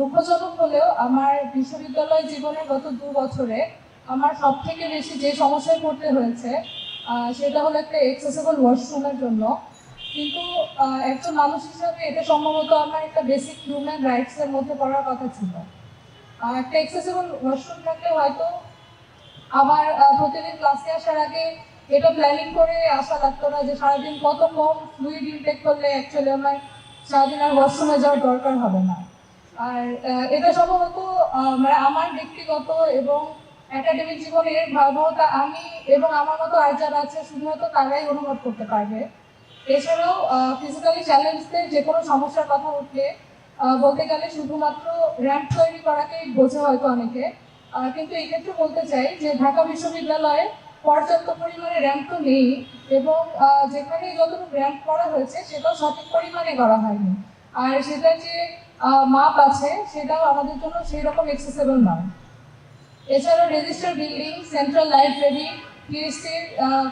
দুঃখজনক হলেও আমার বিশ্ববিদ্যালয় জীবনের গত দু বছরে আমার সব থেকে বেশি যে সমস্যায় পড়তে হয়েছে সেটা হলো একটা এক্সেসেবল ওয়াশরুমের জন্য। কিন্তু একজন মানুষ হিসাবে এটা সম্ভবত আমার একটা বেসিক হিউম্যান রাইটসের মধ্যে পড়ার কথা ছিল। একটা এক্সেসেবল ওয়াশরুম থাকলে হয়তো আমার প্রতিদিন ক্লাসে আসার আগে এটা প্ল্যানিং করে আসা লাগতো না যে সারাদিন কত কম ফ্লুইড ইনটেক করলে অ্যাকচুয়ালি আমার সারাদিন আর ওয়াশরুমে যাওয়ার দরকার হবে না। আর এটা সম্ভবত মানে আমার ব্যক্তিগত এবং একাডেমিক জীবনের ভয়াবহতা আমি এবং আমার মতো আর যারা আছে শুধুমাত্র তারাই অনুভব করতে পারবে। এছাড়াও ফিজিক্যালি চ্যালেঞ্জদের যে কোনো সমস্যার কথা উঠলে বলতে গেলে শুধুমাত্র র্যাম্প তৈরি করাকেই বোঝে হয়তো অনেকে। কিন্তু এই ক্ষেত্রে বলতে চাই যে ঢাকা বিশ্ববিদ্যালয়ে পর্যাপ্ত পরিমাণে র্যাম্প তো নেই এবং যেখানে যতটুকু র্যাম্প করা হয়েছে সেটাও সঠিক পরিমাণে করা হয়নি। আর সেটার যে মাপ আছে, সেটাও আমাদের জন্য সেই রকম এক্সেসেবল নয় এছাড়াও রেজিস্টার বিল্ডিং সেন্ট্রাল লাইব্রেরি পিএসসির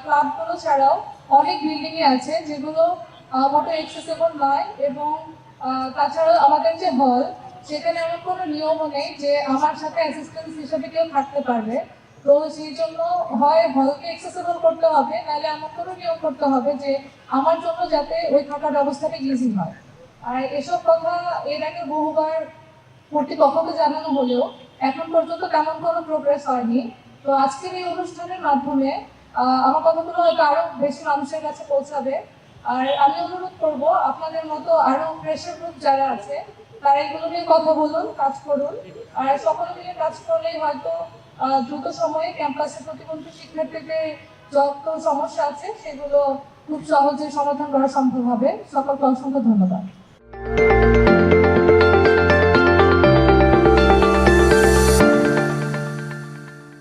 ক্লাবগুলো ছাড়াও অনেক বিল্ডিংই আছে যেগুলো মোটো এক্সেসেবল নয় এবং তাছাড়াও আমাদের যে হল সেখানে এমন কোনো নিয়মও নেই যে আমার সাথে অ্যাসিস্ট্যান্ট হিসেবে কেউ থাকতে পারবে। তো সেই জন্য হয় হলকে এক্সেসেবল করতে হবে, নাহলে এমন কোনো নিয়ম করতে হবে যে আমার জন্য যাতে ওই থাকার ব্যবস্থাটা ইজি হয়। আর এসব কথা এর আগে বহুবার কর্তৃপক্ষকে জানানো হলেও এখন পর্যন্ত তেমন কোনো প্রোগ্রেস হয়নি। তো আজকের এই অনুষ্ঠানের মাধ্যমে আমার কথাগুলো হয়তো আরও বেশি মানুষের কাছে পৌঁছাবে। আর আমি অনুরোধ করব, আপনাদের মতো আরও প্রেশার গ্রুপ যারা আছে, তারা এগুলো নিয়ে কথা বলুন, কাজ করুন। আর সকলে মিলে কাজ করলেই হয়তো দ্রুত সময়ে ক্যাম্পাসে প্রতিবন্ধী শিক্ষার্থীদের যত সমস্যা আছে, সেগুলো খুব সহজে সমাধান করা সম্ভব হবে। সকলকে অসংখ্য ধন্যবাদ। Thank you.